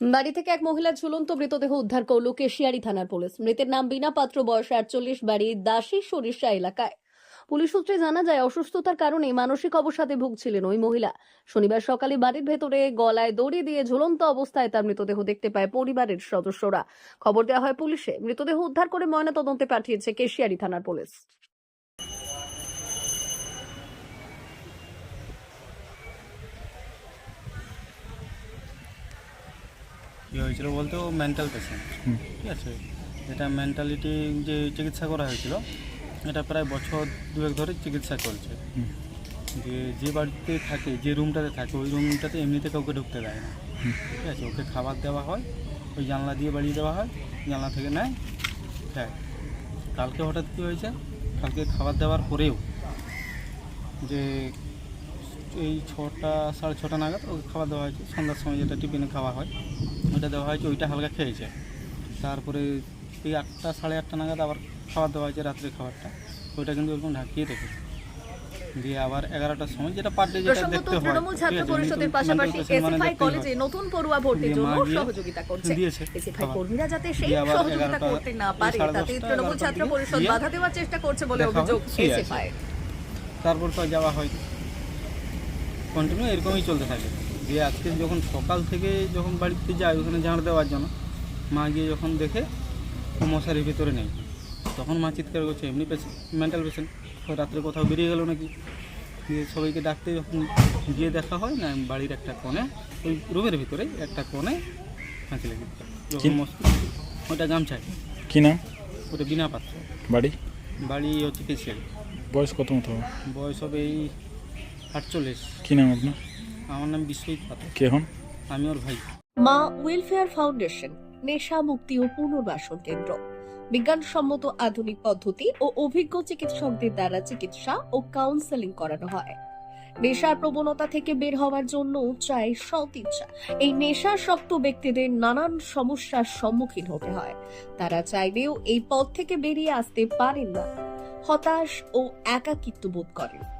বাড়ি থেকে এক মহিলার ঝুলন্ত মৃতদেহ উদ্ধার করল কেশিয়ারি থানার পুলিশ। মৃতের নাম বিনা পাত্র, বয়স আটচল্লিশ, বাড়ি দাসী সরিষা এলাকায়। পুলিশ সূত্রে জানা যায়, অসুস্থতার কারণে মানসিক অবসাদে ভুগছিলেন ওই মহিলা। শনিবার সকালে বাড়ির ভেতরে গলায় দড়ি দিয়ে ঝুলন্ত অবস্থায় তার মৃতদেহ দেখতে পায় পরিবারের সদস্যরা। খবর দেওয়া হয় পুলিশে। মৃতদেহ উদ্ধার করে ময়নাতদন্তে পাঠিয়েছে কেশিয়ারি থানার পুলিশ। কী হয়েছিল বলতে ও মেন্টাল পেশেন্ট ঠিক আছে? এটা মেন্টালিটি যে চিকিৎসা করা হয়েছিল এটা প্রায় বছর দুয়েক ধরে চিকিৎসা চলছে। যে যে বাড়িতে থাকে যে রুমটাতে থাকে ওই রুমটাতে এমনিতে কাউকে ঢুকতে দেয় না। ঠিক আছে? ওকে খাবার দেওয়া হয় ওই জানলা দিয়ে বাড়িয়ে দেওয়া হয় জানলা থেকে নেয় হ্যাঁ কালকে হঠাৎ কী হয়েছে? কালকে খাবার দেওয়ার পরেও যে এই ছটা সাড়ে ছটা নাগাদ ওকে খাবার দেওয়া হয়েছে। সন্ধ্যার সময় যেটা টিফিনে খাওয়া হয় ওইটা দেওয়া হয়েছে ওইটা হালকা খেয়েছে। তারপরে এই আটটা সাড়ে আটটা নাগাদ আবার খাবার দেওয়া হয়েছে রাত্রে খাবারটা। ওইটা কিন্তু ওরকম ঢাকিয়ে রেখেছে। দিয়ে আবার এগারোটার সময় যেটা পার ডে যেটা দেখতে হয় তৃণমূল ছাত্র পরিষদের পাশাপাশি mental patient এসএফআই কলেজে নতুন পড়ুয়া ভর্তির জন্য সহযোগিতা করছে। এসএফআই কর্মীরা যাতে সেই সহযোগিতা করতে না পারে তাতে তৃণমূল ছাত্র পরিষদ বাধা দেওয়ার চেষ্টা করছে বলে অভিযোগ এসএফআই তারপর তো যাওয়া হয় কন্টিনিউ এরকমই চলতে থাকে। দিয়ে আজকে যখন সকাল থেকে যখন বাড়িতে যায় ওখানে ঝাড় দেওয়ার জন্য মা গিয়ে যখন দেখে ও মশারির ভিতরে নেই তখন মা চিৎকার করছে এমনি পেশেন্ট মেন্টাল পেশেন্ট রাত্রে কোথাও বেরিয়ে গেল নাকি? দিয়ে সবাইকে ডাকতে যখন গিয়ে দেখা হয় না বাড়ির একটা কোণে ওই রুমের ভিতরে একটা কোণে হাঁচি লেগে। যখন ওটা গামছায়। কি নাম? ওটা বিনা পাত্র। বাড়ি? বাড়ি হচ্ছে কেসিয়াল বয়স কত মতো? বয়স হবে এই আটচল্লিশ। কি নাম আপনার? আমার নাম বিশ্বজিৎ পাত্র কে হন? আমি ওর ভাই। মা ওয়েলফেয়ার ফাউন্ডেশন নেশা মুক্তি ও পুনর্বাসন কেন্দ্র। বিজ্ঞানসম্মত আধুনিক পদ্ধতি ও অভিজ্ঞ চিকিৎসকদের দ্বারা চিকিৎসা ও কাউন্সেলিং করানো হয়। নেশার প্রবণতা থেকে বের হওয়ার জন্য চাই সৎ ইচ্ছা। এই নেশাসক্ত ব্যক্তিদের নানান সমস্যার সম্মুখীন হতে হয়। তারা চাইলেও এই পথ থেকে বেরিয়ে আসতে পারেন না। হতাশ ও একাকিত্ব বোধ করেন।